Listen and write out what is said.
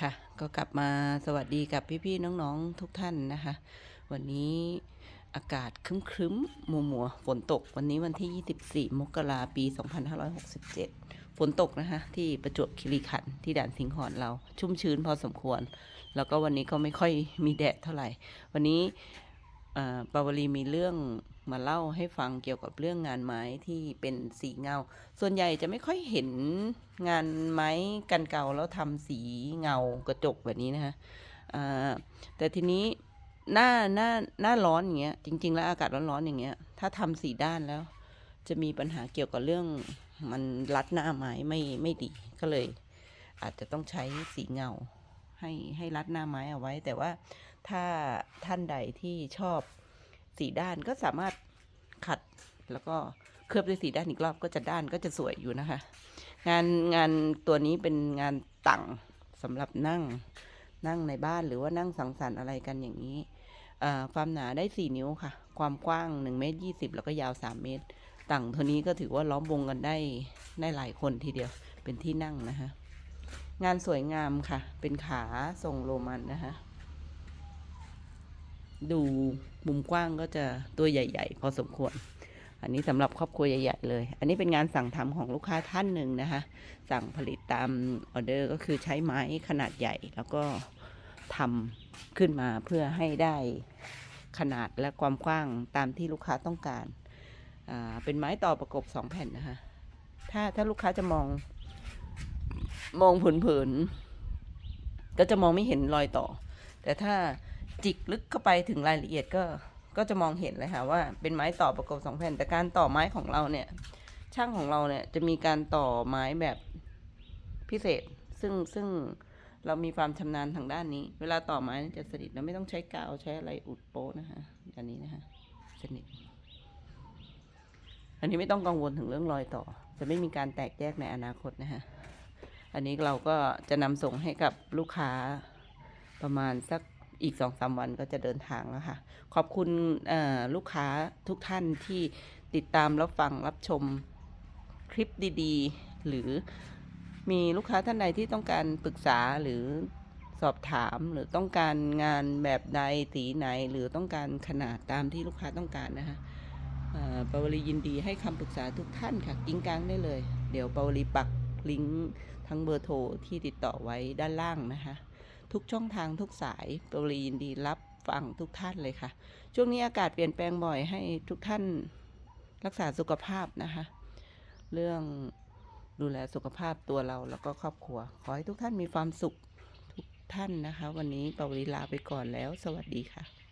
ค่ะ ก็กลับมาสวัสดีกับพี่ๆน้องๆทุกท่านนะคะ วันนี้อากาศครึ้มๆมัวมัวๆฝนตกวันนี้วันที่ 24 มกราปี 2567 ฝนตกนะคะ ที่ประจวบคีรีขันธ์ที่ด่านสิงหอนเราชุ่มชื้นพอสมควร แล้วก็วันนี้ก็ไม่ค่อยมีแดดเท่าไหร่ วันนี้ ปาวลีมีเรื่องมาเล่าให้ฟังเกี่ยวกับเรื่องงานไม้ที่เป็นสีเงา ส่วนใหญ่จะไม่ค่อยเห็นงานไม้กันเก่าแล้วทำสีเงากระจกแบบนี้นะคะแต่ทีนี้หน้าหน้าหน้าร้อนอย่างเงี้ยจริง ๆ แล้วอากาศร้อนๆอย่างเงี้ยถ้าทำสีด้านแล้ว จะมีปัญหาเกี่ยวกับเรื่องมันรัดหน้าไม้ไม่ไม่ดีก็เลย อาจจะต้องใช้สีเงา ให้ให้รัดหน้าไม้เอาไว้ แต่ว่าถ้าท่านใดที่ชอบสีด้านก็สามารถขัดแล้วก็เคลือบด้วยสีด้านอีกรอบก็จะด้านก็จะสวยอยู่นะคะ งานงานตัวนี้เป็นงานต่างสำหรับนั่งนั่งในบ้านหรือว่านั่งสังสรรค์อะไรกันอย่างนี้ความหนาได้ 4 นิ้วค่ะ ความกว้าง1เมตร20 แล้วก็ยาว 3 เมตร ต่างเท่านี้ก็ถือว่าล้อมวงกันได้ได้หลายคนทีเดียวเป็นที่นั่งนะคะ งานสวยงามค่ะ เป็นขาทรงโรมันนะคะ ดูมุมกว้างก็จะตัวใหญ่ ๆ พอสมควร อันนี้สำหรับครอบครัวใหญ่ๆเลย อันนี้เป็นงานสั่งทำของลูกค้าท่านหนึ่งนะคะ สั่งผลิตตามออเดอร์ก็คือใช้ไม้ขนาดใหญ่ แล้วก็ทำขึ้นมาเพื่อให้ได้ขนาดและความกว้างตามที่ลูกค้าต้องการ เป็นไม้ต่อประกบสองแผ่นนะคะ ถ้าถ้าลูกค้าจะมอง มองเผินๆก็จะมองไม่เห็นรอยต่อ แต่ถ้าจิกลึกเข้าไปถึงรายละเอียดก็ก็จะมองเห็นเลยค่ะว่าเป็นไม้ต่อประกบสองแผ่นแต่การต่อไม้ของเราเนี่ย ช่างของเราเนี่ยจะมีการต่อไม้แบบพิเศษ ซึ่งซึ่งเรามีความชำนาญทางด้านนี้ เวลาต่อไม้จะสนิทเราไม่ต้องใช้กาวใช้อะไรอุดโป๊ะนะคะอันนี้นะคะสนิทอันนี้ไม่ต้องกังวลถึงเรื่องรอยต่อ จะไม่มีการแตกแยกในอนาคตนะคะ อันนี้เราก็จะนำส่งให้กับลูกค้าประมาณสักอีกสองสามวันก็จะเดินทางแล้วค่ะ ขอบคุณลูกค้าทุกท่านที่ติดตามรับฟังรับชมคลิปดีๆ หรือมีลูกค้าท่านใดที่ต้องการปรึกษาหรือสอบถามหรือต้องการงานแบบใดสีไหนหรือต้องการขนาดตามที่ลูกค้าต้องการนะคะปาวลียินดีให้คำปรึกษาทุกท่านค่ะกิ้งกลางได้เลย เดี๋ยวปาวลีปัก ลิงก์ทั้งเบอร์โทรที่ติดต่อไว้ด้านล่างนะคะ ทุกช่องทางทุกสายปรีนดีรับฟังทุกท่านเลยค่ะ ช่วงนี้อากาศเปลี่ยนแปลงบ่อยให้ทุกท่านรักษาสุขภาพนะคะ เรื่องดูแลสุขภาพตัวเราแล้วก็ครอบครัว ขอให้ทุกท่านมีความสุขทุกท่านนะคะ วันนี้ปวีลาไปก่อนแล้ว สวัสดีค่ะ